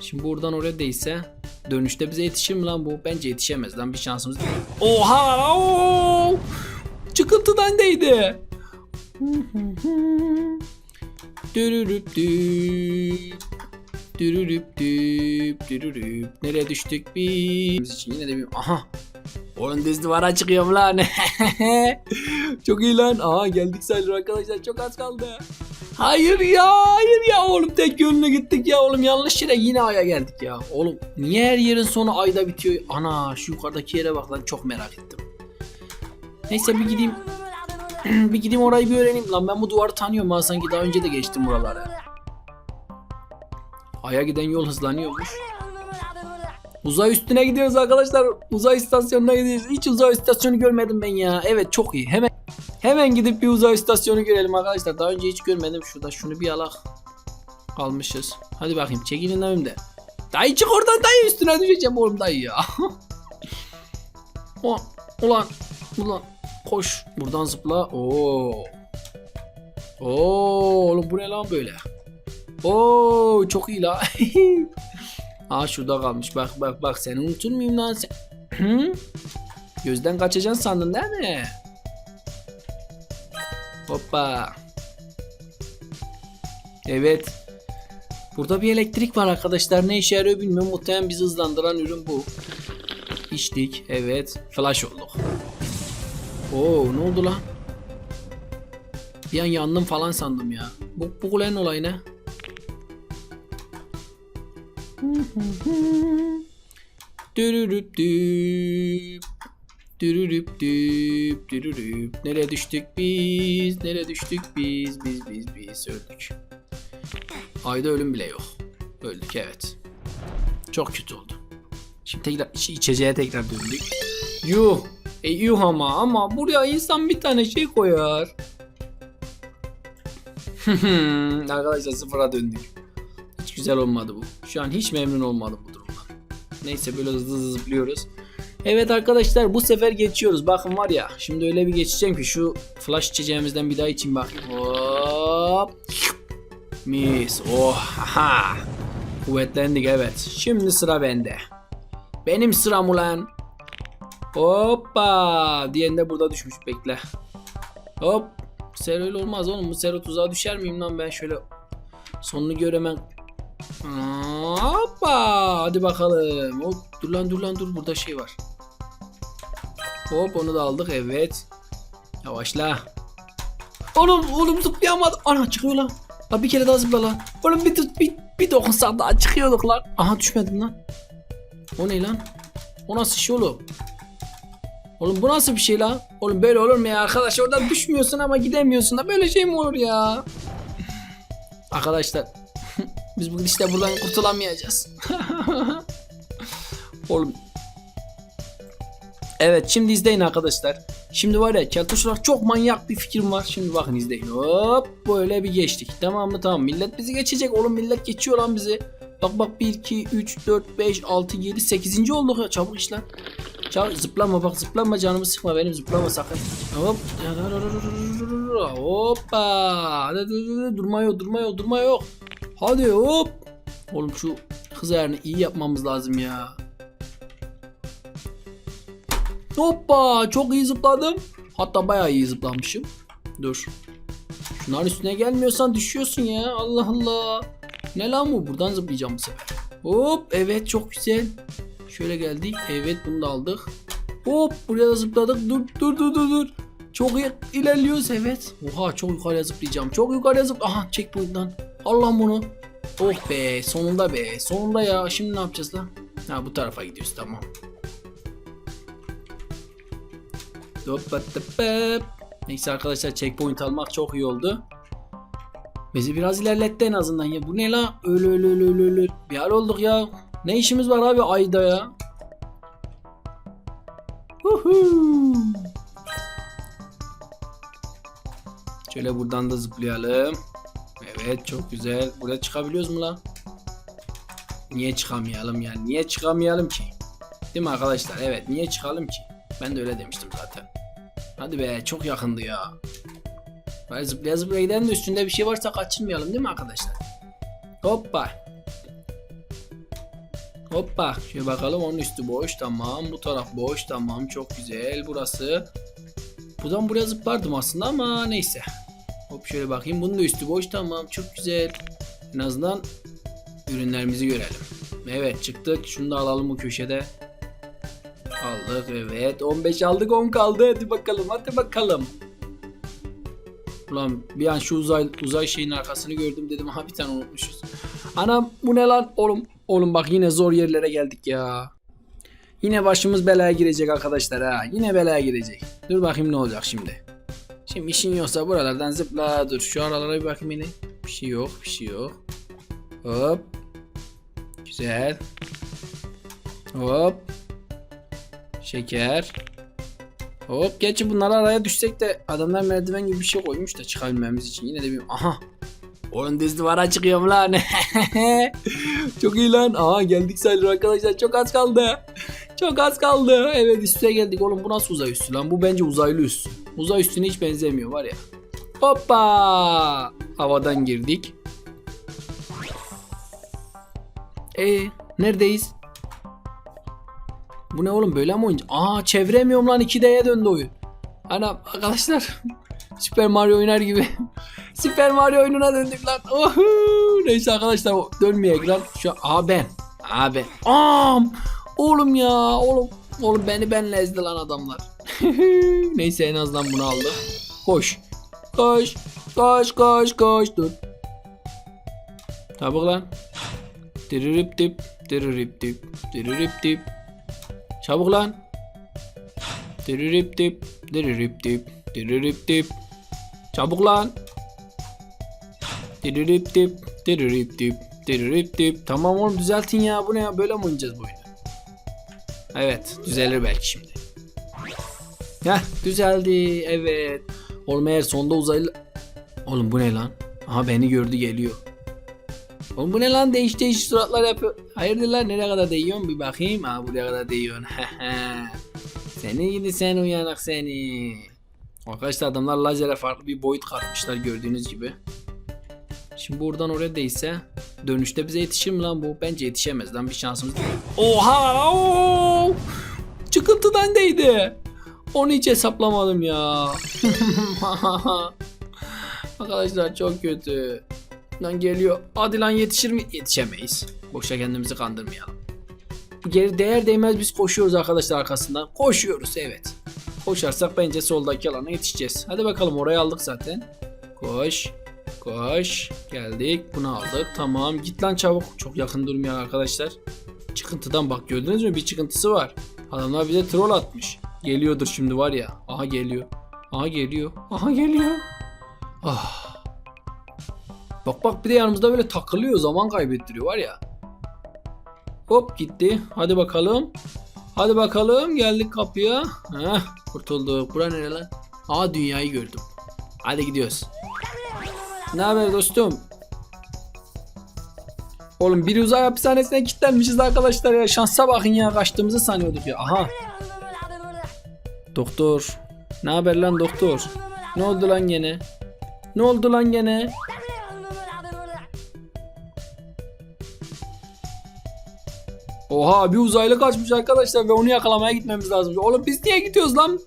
Şimdi buradan oraya değse dönüşte bize yetişir mi lan bu? Bence yetişemez lan bir şansımız. Oha! Oo! Çıkıntıdan değdi. Dürürüp düp. Dürürüp. Dürürüp. Nereye düştük? Biz için yine de bir... Aha! Oğlum düz duvara çıkıyorum lan. çok iyi lan. Aha geldik sayılır arkadaşlar. Çok az kaldı. Hayır ya. Hayır ya oğlum tek yönüne gittik ya oğlum. Yanlış yere yine aya geldik ya. Oğlum niye her yerin sonu ayda bitiyor? Ana şu yukarıdaki yere bak lan çok merak ettim. Neyse bir gideyim. bir gideyim orayı bir öğreneyim. Lan ben bu duvarı tanıyorum ha sanki daha önce de geçtim buraları. Aya giden yol hızlanıyormuş. Uzay üstüne gidiyoruz arkadaşlar. Uzay istasyonuna gidiyoruz. Hiç uzay istasyonu görmedim ben ya. Evet çok iyi. Hemen hemen gidip bir uzay istasyonu görelim arkadaşlar. Daha önce hiç görmedim. Şurada şunu bir alak. Almışız. Hadi bakayım çekilin önümde. Dayı çık oradan dayı üstüne düşeceğim oğlum dayı ya. ulan, ulan, ulan. Koş. Buradan zıpla. Oo. Oo oğlum bu ne lan böyle? Oo çok iyi la. Aa şurada kalmış. Bak bak bak seni unutur muyum lan sen? Gözden kaçacaksın sandın değil mi? Hoppa. Evet. Burada bir elektrik var arkadaşlar. Ne işe yarıyor bilmiyorum. Muhtemelen bizi hızlandıran ürün bu. İçtik. Evet. Flash olduk. Oo ne oldu lan? Bir an yandım falan sandım ya. Bu, bu kulenin olayı ne? Dürürüp düp. Dürürüp düp. Dürürüp. Nereye düştük biz? Nereye düştük biz? Biz biz biz öldük. Ayda ölüm bile yok. Öldük evet. Çok kötü oldu. Şimdi tekrar iç- içeceğe tekrar döndük. Yuh. E yuh ama ama buraya insan bir tane şey koyar. Arkadaşlar sıfıra döndük. Hiç güzel olmadı bu. Şu an hiç memnun olmadım bu durumdan. Neyse böyle hızlı hızlı zıplıyoruz. Evet arkadaşlar bu sefer geçiyoruz. Bakın var ya şimdi öyle bir geçeceğim ki şu flash içeceğimizden bir daha içeyim bakayım. Hop. Mis. Oh. Kuvvetlendik evet. Şimdi sıra bende. Benim sıram ulan. Hoppa. Diyen de burada düşmüş bekle. Hop. Sero öyle olmaz oğlum. Bu Sero tuzağa düşer miyim lan ben şöyle sonunu göremem. Hoppa. Hadi bakalım. Hop. Dur lan dur lan dur. Burada şey var. Hop onu da aldık evet. Yavaşla. Oğlum oğlum zıplayamadım. Ana çıkıyor lan. Lan bir kere daha zıpla lan. Oğlum bir, bir, bir dokunsak daha çıkıyorduk lan. Aha düşmedim lan. O ne lan? O nasıl şey oğlum? Oğlum bu nasıl bir şey lan? Oğlum böyle olur mu ya arkadaş? Oradan düşmüyorsun ama gidemiyorsun da böyle şey mi olur ya? Arkadaşlar biz bugün işte buradan kurtulamayacağız. Oğlum. Evet şimdi izleyin arkadaşlar. Şimdi var ya keltoşlar çok manyak bir fikrim var. Şimdi bakın izleyin. Hop böyle bir geçtik. Tamam mı? Tamam. Millet bizi geçecek. Oğlum millet geçiyor lan bizi. Bak bak 1, 2, 3, 4, 5, 6, 7, 8. olduk ya. Çabuk iş lan. Çabuk zıplama bak zıplama canımı sıkma benim zıplama sakın. Hop. Hoppa. Durma yok durma yok durma yok. Hadi hop. Oğlum şu hız ayarını iyi yapmamız lazım ya. Hoppa çok iyi zıpladım. Hatta bayağı iyi zıplamışım. Dur. Şunların üstüne gelmiyorsan düşüyorsun ya. Allah Allah. Ne lan bu? Buradan zıplayacağım bu sefer. Hop evet çok güzel. Şöyle geldik. Evet bunu da aldık. Hop buraya da zıpladık. Dur dur dur dur dur. Çok ilerliyoruz evet. Oha çok yukarıya zıplayacağım. Çok yukarıya zıp. Aha checkpoint'tan. Al lan bunu. Oh be sonunda be. Sonunda ya. Şimdi ne yapacağız lan? Ha bu tarafa gidiyoruz tamam. Neyse arkadaşlar checkpoint almak çok iyi oldu. Bizi biraz ilerletti en azından ya. Bu ne la? Öyle öyle öyle öyle öyle. Bir hal olduk ya. Ne işimiz var abi ayda ya? Huhu. Şöyle buradan da zıplayalım. Evet çok güzel. Buraya çıkabiliyoruz mu la? Niye çıkamayalım yani? Niye çıkamayalım ki? Değil mi arkadaşlar? Evet niye çıkalım ki? Ben de öyle demiştim. Hadi be çok yakındı ya. Böyle zıplaya zıplaya gidelim de üstünde bir şey varsa kaçırmayalım değil mi arkadaşlar? Hoppa. Hoppa. Şöyle bakalım onun üstü boş. Tamam. Bu taraf boş. Tamam. Çok güzel. Burası. Buradan buraya zıplardım aslında ama neyse. Hop şöyle bakayım. Bunun da üstü boş. Tamam. Çok güzel. En azından ürünlerimizi görelim. Evet çıktık. Şunu da alalım bu köşede. Aldık evet. 15 aldık 10 kaldı. Hadi bakalım hadi bakalım. Ulan bir an şu uzay uzay şeyin arkasını gördüm dedim ha bir tane unutmuşuz. Anam bu ne lan oğlum. Oğlum bak yine zor yerlere geldik ya. Yine başımız belaya girecek arkadaşlar ha. Yine belaya girecek. Dur bakayım ne olacak şimdi. Şimdi işin yoksa buralardan zıpla dur. Şu aralara bir bakayım yine. Bir şey yok bir şey yok. Hop. Güzel. Hop. Şeker. Hop gerçi bunları araya düşsek de adamlar merdiven gibi bir şey koymuş da çıkabilmemiz için yine de bir aha. Oğlum düz duvara çıkıyorum lan. çok iyi lan. Aha geldik sayılır arkadaşlar. Çok az kaldı. Çok az kaldı. Evet üste geldik. Oğlum bu nasıl uzay üstü lan? Bu bence uzaylı üstü. Uzay üstüne hiç benzemiyor var ya. Hoppa. Havadan girdik. E neredeyiz? Bu ne oğlum böyle mi oyuncu? Aa çeviremiyorum lan 2D'ye döndü oyun. Anam arkadaşlar Super Mario oynar gibi. Super Mario oyununa döndük lan. Ohu! Neyse arkadaşlar o dönmeye ekran. Şu aa ben. Aa ben. Am! Oğlum ya oğlum. Oğlum beni benle ezdi lan adamlar. Neyse en azından bunu aldık. Koş. Koş. Koş koş koş. Dur. Çabuk lan. Diririp dip. Diririp dip. Diririp dip. Çabuk lan. Diririp dip. Diririp dip. Diririp dip. Çabuk lan. Diririp dip. Diririp dip. Diririp dip. Tamam oğlum düzeltin ya. Bu ne ya? Böyle mi oynayacağız bu oyunu? Evet. Düzelir belki şimdi. Heh düzeldi. Evet. Oğlum eğer sonda uzaylı... Oğlum bu ne lan? Aha beni gördü geliyor. Oğlum bu ne lan değiş değiş suratlar yapıyor. Hayırdır lan nereye kadar değiyorsun bir bakayım. Aa buraya kadar değiyorsun. seni gidi sen uyanık seni. Arkadaşlar adamlar lazere farklı bir boyut katmışlar gördüğünüz gibi. Şimdi buradan oraya değse dönüşte bize yetişir mi lan bu? Bence yetişemez lan bir şansımız. Oha! Oo! Çıkıntıdan değdi. Onu hiç hesaplamadım ya. Arkadaşlar çok kötü. Lan geliyor. Hadi yetişir mi? Yetişemeyiz. Boşa kendimizi kandırmayalım. Geri değer değmez biz koşuyoruz arkadaşlar arkasından. Koşuyoruz evet. Koşarsak bence soldaki alana yetişeceğiz. Hadi bakalım orayı aldık zaten. Koş. Koş. Geldik. Bunu aldık. Tamam. Git lan çabuk. Çok yakın durmayan arkadaşlar. Çıkıntıdan bak gördünüz mü? Bir çıkıntısı var. Adamlar bize troll atmış. Geliyordur şimdi var ya. Aha geliyor. Aha geliyor. Aha geliyor. Ah. Bak bak bir de yanımızda böyle takılıyor zaman kaybettiriyor var ya. Hop gitti. Hadi bakalım. Hadi bakalım geldik kapıya. Heh, kurtulduk. Bura nere lan? Aa dünyayı gördüm. Hadi gidiyoruz. Ne haber dostum? Oğlum bir uzay hapishanesine kilitlenmişiz arkadaşlar ya. Şansa bakın ya kaçtığımızı sanıyorduk ya. Aha. Doktor. Ne haber lan doktor? Ne oldu lan gene? Ne oldu lan gene? Oha bir uzaylı kaçmış arkadaşlar ve onu yakalamaya gitmemiz lazım. Oğlum biz niye gidiyoruz lan?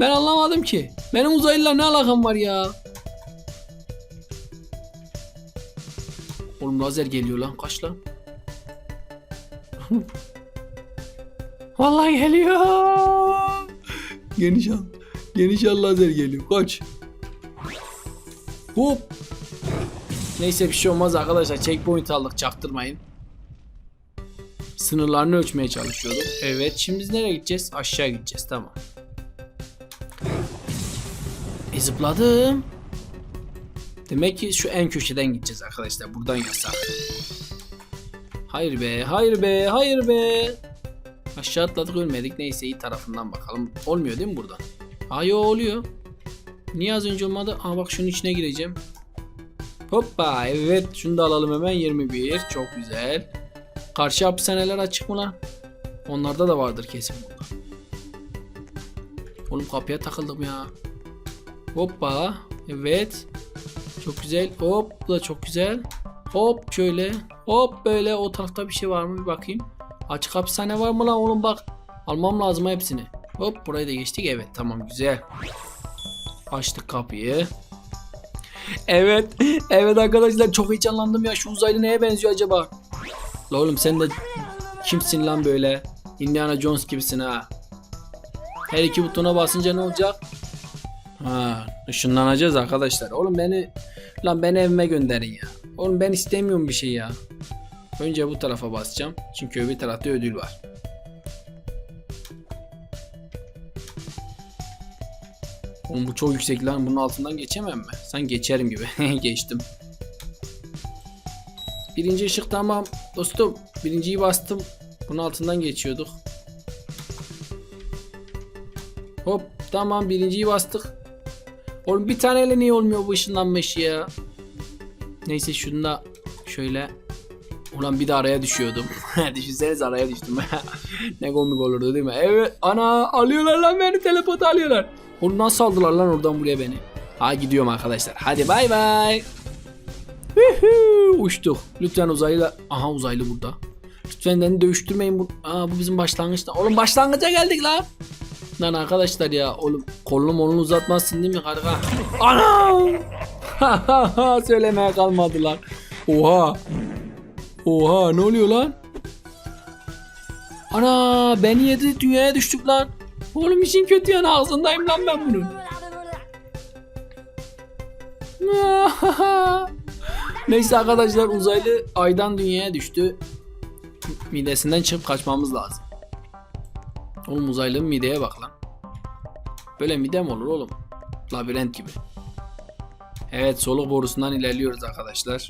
Ben anlamadım ki. Benim uzaylılar ne alakam var ya? Oğlum lazer geliyor lan. Kaç lan? Vallahi geliyor. Geniş al. Geniş al lazer geliyor. Kaç. Hop. Neyse bir şey olmaz arkadaşlar. Checkpoint aldık çaktırmayın. Sınırlarını ölçmeye çalışıyorduk. Evet şimdi biz nereye gideceğiz? Aşağı gideceğiz tamam. E zıpladım. Demek ki şu en köşeden gideceğiz arkadaşlar. Buradan yasak. Hayır be, hayır be, hayır be. Aşağı atladık ölmedik. Neyse iyi tarafından bakalım. Olmuyor değil mi buradan? Aa yo oluyor. Niye az önce olmadı? Aa bak şunun içine gireceğim. Hoppa evet şunu da alalım hemen 21. Çok güzel. Karşı hapishaneler açık mı lan? Onlarda da vardır kesin burada. Oğlum kapıya takıldım ya. Hoppa. Evet. Çok güzel. Hop bu da çok güzel. Hop şöyle. Hop böyle o tarafta bir şey var mı bir bakayım. Açık hapishane var mı lan oğlum bak. Almam lazım hepsini. Hop burayı da geçtik. Evet tamam güzel. Açtık kapıyı. Evet. Evet arkadaşlar çok heyecanlandım ya. Şu uzaylı neye benziyor acaba? La oğlum sen de kimsin lan böyle? Indiana Jones gibisin ha. Her iki butona basınca ne olacak? Ha, ışınlanacağız arkadaşlar. Oğlum beni lan beni evime gönderin ya. Oğlum ben istemiyorum bir şey ya. Önce bu tarafa basacağım. Çünkü öbür tarafta ödül var. Oğlum bu çok yüksek lan. Bunun altından geçemem mi? Sen geçerim gibi. Geçtim. Birinci ışık tamam. Dostum birinciyi bastım. Bunun altından geçiyorduk. Hop tamam birinciyi bastık. Oğlum bir taneyle niye olmuyor bu ışınlanma işi ya? Neyse şunu da şöyle. Ulan bir de araya düşüyordum. Düşünsenize araya düştüm. ne komik olurdu değil mi? Evet ana alıyorlar lan beni teleport alıyorlar. Oğlum nasıl aldılar lan oradan buraya beni? Ha gidiyorum arkadaşlar. Hadi bay bay. Uçtuk. Lütfen uzaylı. Aha uzaylı burada. Lütfen beni dövüştürmeyin. Bu, Aa, bu bizim başlangıçta. Oğlum başlangıca geldik lan. Lan arkadaşlar ya oğlum kolunu molunu uzatmazsın değil mi karga? Ana! Söylemeye kalmadılar. Oha. Oha ne oluyor lan? Ana beni yedi dünyaya düştük lan. Oğlum işin kötü yanı ağzındayım lan ben bunun. Neyse arkadaşlar uzaylı aydan dünyaya düştü. Midesinden çıkıp kaçmamız lazım. Oğlum uzaylının mideye bak lan. Böyle mide mi olur oğlum? Labirent gibi. Evet soluk borusundan ilerliyoruz arkadaşlar.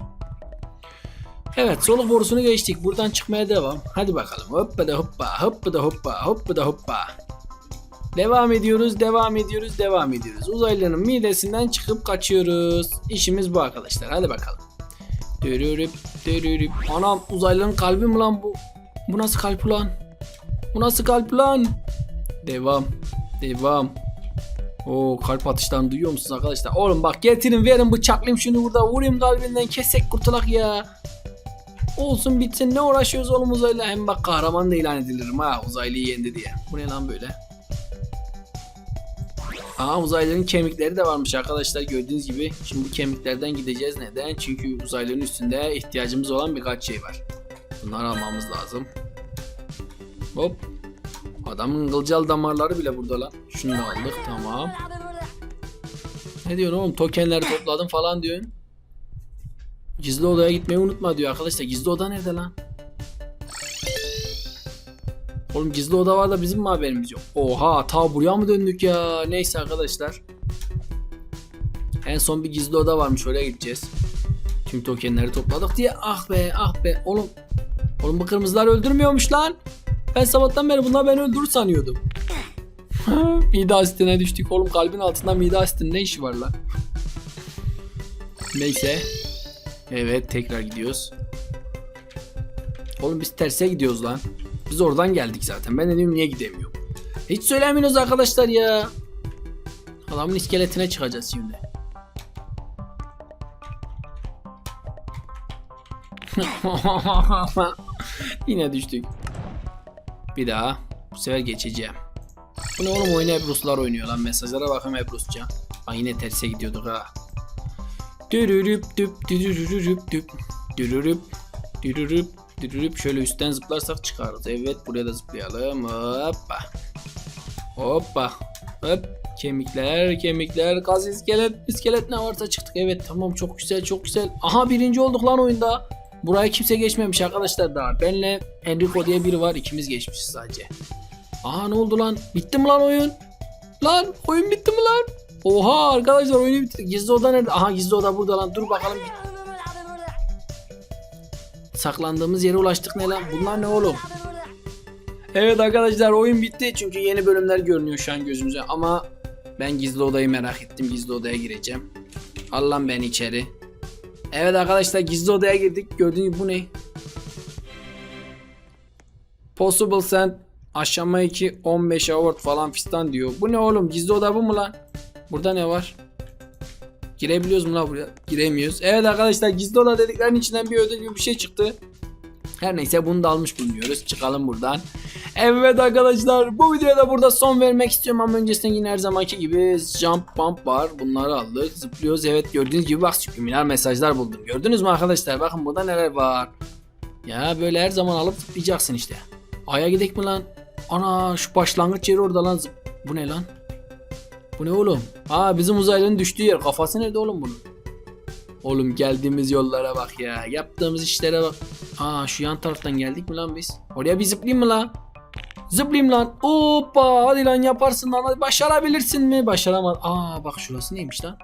Evet soluk borusunu geçtik. Buradan çıkmaya devam. Hadi bakalım. Hoppa da hoppa hoppa da hoppa hoppa da hoppa. Devam ediyoruz, devam ediyoruz, devam ediyoruz. Uzaylının midesinden çıkıp kaçıyoruz. İşimiz bu arkadaşlar. Hadi bakalım. Dürürüp, dürürüp. Anam uzaylının kalbi mi lan bu? Bu nasıl kalp lan? Bu nasıl kalp lan? Devam. Devam. Oo kalp atışlarını duyuyor musunuz arkadaşlar? Oğlum bak getirin verin bıçaklayayım şunu burada vurayım kalbinden kesek kurtulak ya. Olsun bitsin ne uğraşıyoruz oğlum uzaylı hem bak kahraman da ilan edilirim ha uzaylıyı yendi diye. Bu ne lan böyle? Aa uzaylıların kemikleri de varmış arkadaşlar gördüğünüz gibi. Şimdi bu kemiklerden gideceğiz neden? Çünkü uzaylıların üstünde ihtiyacımız olan birkaç şey var. Bunları almamız lazım. Hop. Adamın kılcal damarları bile burada lan. Şunu da aldık tamam. Ne diyorsun oğlum tokenleri topladım falan diyorsun. Gizli odaya gitmeyi unutma diyor arkadaşlar. Gizli oda nerede lan? Oğlum gizli oda var da bizim mi haberimiz yok? Oha ta buraya mı döndük ya? Neyse arkadaşlar. En son bir gizli oda varmış oraya gideceğiz. Tüm tokenleri topladık diye ah be ah be oğlum. Oğlum bu kırmızılar öldürmüyormuş lan. Ben sabahtan beri bunlar beni öldürür sanıyordum. mide asitine düştük oğlum kalbin altında mide asitinin ne işi var lan? Neyse. Evet tekrar gidiyoruz. Oğlum biz terse gidiyoruz lan. Biz oradan geldik zaten. Ben de diyorum niye gidemiyorum. Hiç söylemiyorsunuz arkadaşlar ya. Adamın iskeletine çıkacağız şimdi. Yine düştük. Bir daha. Bu sefer geçeceğim. Bu ne oğlum oyunu hep Ruslar oynuyor lan. Mesajlara bakayım hep Rusça. Ay yine terse gidiyorduk ha. Dürürüp düp dürürüp düp dürürüp dürürüp dürürüp şöyle üstten zıplarsak çıkarız. Evet buraya da zıplayalım. Hoppa. Hoppa. Hop. Kemikler, kemikler, gaz iskelet, iskelet ne varsa çıktık. Evet tamam çok güzel, çok güzel. Aha birinci olduk lan oyunda. Buraya kimse geçmemiş arkadaşlar daha. Benle Enrico diye biri var. ikimiz geçmişiz sadece. Aha ne oldu lan? Bitti mi lan oyun? Lan oyun bitti mi lan? Oha arkadaşlar oyunu bitti. Gizli oda nerede? Aha gizli oda burada lan. Dur bakalım. Saklandığımız yere ulaştık ne lan? Bunlar ne oğlum? Evet arkadaşlar oyun bitti çünkü yeni bölümler görünüyor şu an gözümüze ama ben gizli odayı merak ettim. Gizli odaya gireceğim. Al lan beni içeri. Evet arkadaşlar gizli odaya girdik. Gördüğünüz gibi bu ne? Possible send aşama 2 15 award falan fistan diyor. Bu ne oğlum? Gizli oda bu mu lan? Burada ne var? Girebiliyoruz mu lan buraya? Giremiyoruz. Evet arkadaşlar gizli oda dediklerinin içinden bir ödül gibi bir şey çıktı. Her neyse bunu da almış bulunuyoruz. Çıkalım buradan. Evet arkadaşlar bu videoya da burada son vermek istiyorum ama öncesinde yine her zamanki gibi jump bump var. Bunları aldık. Zıplıyoruz. Evet gördüğünüz gibi bak subliminal mesajlar buldum. Gördünüz mü arkadaşlar? Bakın burada neler var. Ya böyle her zaman alıp zıplayacaksın işte. Aya gidek mi lan? Ana şu başlangıç yeri orada lan. Bu ne lan? Bu ne oğlum? Aa bizim uzaylının düştüğü yer. Kafası nerede oğlum bunun? Oğlum geldiğimiz yollara bak ya. Yaptığımız işlere bak. Aa şu yan taraftan geldik mi lan biz? Oraya bir zıplayayım mı lan? Zıplayayım lan. Hoppa hadi lan yaparsın lan. Hadi başarabilirsin mi? Başaramaz. Aa bak şurası neymiş lan?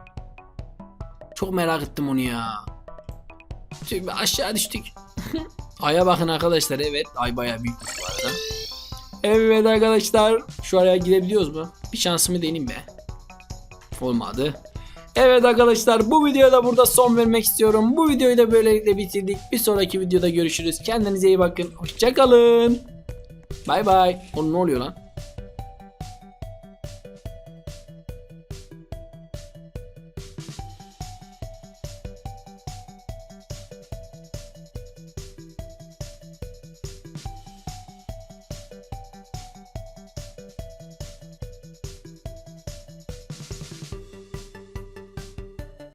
Çok merak ettim onu ya. Be, aşağı düştük. Aya bakın arkadaşlar evet. Ay bayağı büyük bu arada. Evet arkadaşlar. Şu araya girebiliyoruz mu? Bir şansımı deneyeyim be. Olmadı. Evet arkadaşlar bu videoya da burada son vermek istiyorum. Bu videoyu da böylelikle bitirdik. Bir sonraki videoda görüşürüz. Kendinize iyi bakın. Hoşçakalın. Bay bay. Oğlum ne oluyor lan?